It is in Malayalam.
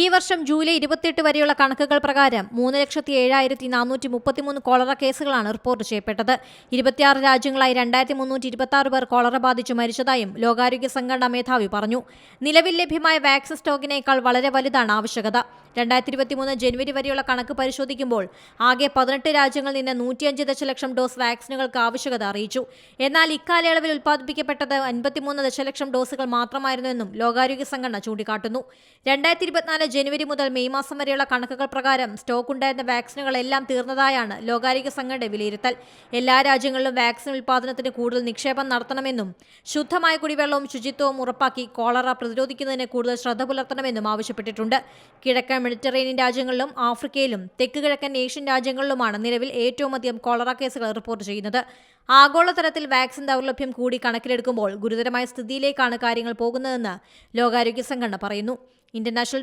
ഈ വർഷം ജൂലൈ ഇരുപത്തിയെട്ട് വരെയുള്ള കണക്കുകൾ പ്രകാരം മൂന്ന് ലക്ഷത്തി ഏഴായിരത്തി നാനൂറ്റി മുപ്പത്തിമൂന്ന് കോളറ കേസുകളാണ് റിപ്പോർട്ട് ചെയ്യപ്പെട്ടത്. ഇരുപത്തിയാറ് രാജ്യങ്ങളായി രണ്ടായിരത്തി മുന്നൂറ്റി ഇരുപത്തി ആറ് പേർ കോളറ ബാധിച്ച് മരിച്ചതായും ലോകാരോഗ്യ സംഘടനാ മേധാവി പറഞ്ഞു. നിലവിൽ ലഭ്യമായ വാക്സിൻ സ്റ്റോക്കിനേക്കാൾ വളരെ വലുതാണ് ആവശ്യകത. രണ്ടായിരത്തി ഇരുപത്തിമൂന്ന് ജനുവരി വരെയുള്ള കണക്ക് പരിശോധിക്കുമ്പോൾ ആകെ പതിനെട്ട് രാജ്യങ്ങളിൽ നിന്ന് നൂറ്റിയഞ്ച് ദശലക്ഷം ഡോസ് വാക്സിനുകൾക്ക് ആവശ്യകത അറിയിച്ചു. എന്നാൽ ഇക്കാലയളവിൽ ഉൽപ്പാദിപ്പിക്കപ്പെട്ടത് അൻപത്തിമൂന്ന് ദശലക്ഷം ഡോസുകൾ മാത്രമായിരുന്നുവെന്നും ലോകാരോഗ്യ സംഘടന ചൂണ്ടിക്കാട്ടുന്നു. രണ്ടായിരത്തി ഇരുപത്തിനാല് ജനുവരി മുതൽ മെയ് മാസം വരെയുള്ള കണക്കുകൾ പ്രകാരം സ്റ്റോക്ക് ഉണ്ടായിരുന്ന വാക്സിനുകളെല്ലാം തീർന്നതായാണ് ലോകാരോഗ്യ സംഘടന വിലയിരുത്തൽ. എല്ലാ രാജ്യങ്ങളിലും വാക്സിൻ ഉൽപ്പാദനത്തിന് കൂടുതൽ നിക്ഷേപം നടത്തണമെന്നും ശുദ്ധമായ കുടിവെള്ളവും ശുചിത്വവും ഉറപ്പാക്കി കോളറ പ്രതിരോധിക്കുന്നതിന് കൂടുതൽ ശ്രദ്ധ പുലർത്തണമെന്നും ആവശ്യപ്പെട്ടിട്ടുണ്ട്. കിഴക്കൻ മെഡിറ്ററേനിയൻ രാജ്യങ്ങളിലും ആഫ്രിക്കയിലും തെക്ക് കിഴക്കൻ ഏഷ്യൻ രാജ്യങ്ങളിലുമാണ് നിലവിൽ ഏറ്റവും അധികം കോളറ കേസുകൾ റിപ്പോർട്ട് ചെയ്യുന്നത്. ആഗോളതലത്തിൽ വാക്സിൻ ദൗർലഭ്യം കൂടി കണക്കിലെടുക്കുമ്പോൾ ഗുരുതരമായ സ്ഥിതിയിലേക്കാണ് കാര്യങ്ങൾ പോകുന്നതെന്ന് ലോകാരോഗ്യ സംഘടന പറയുന്നു. International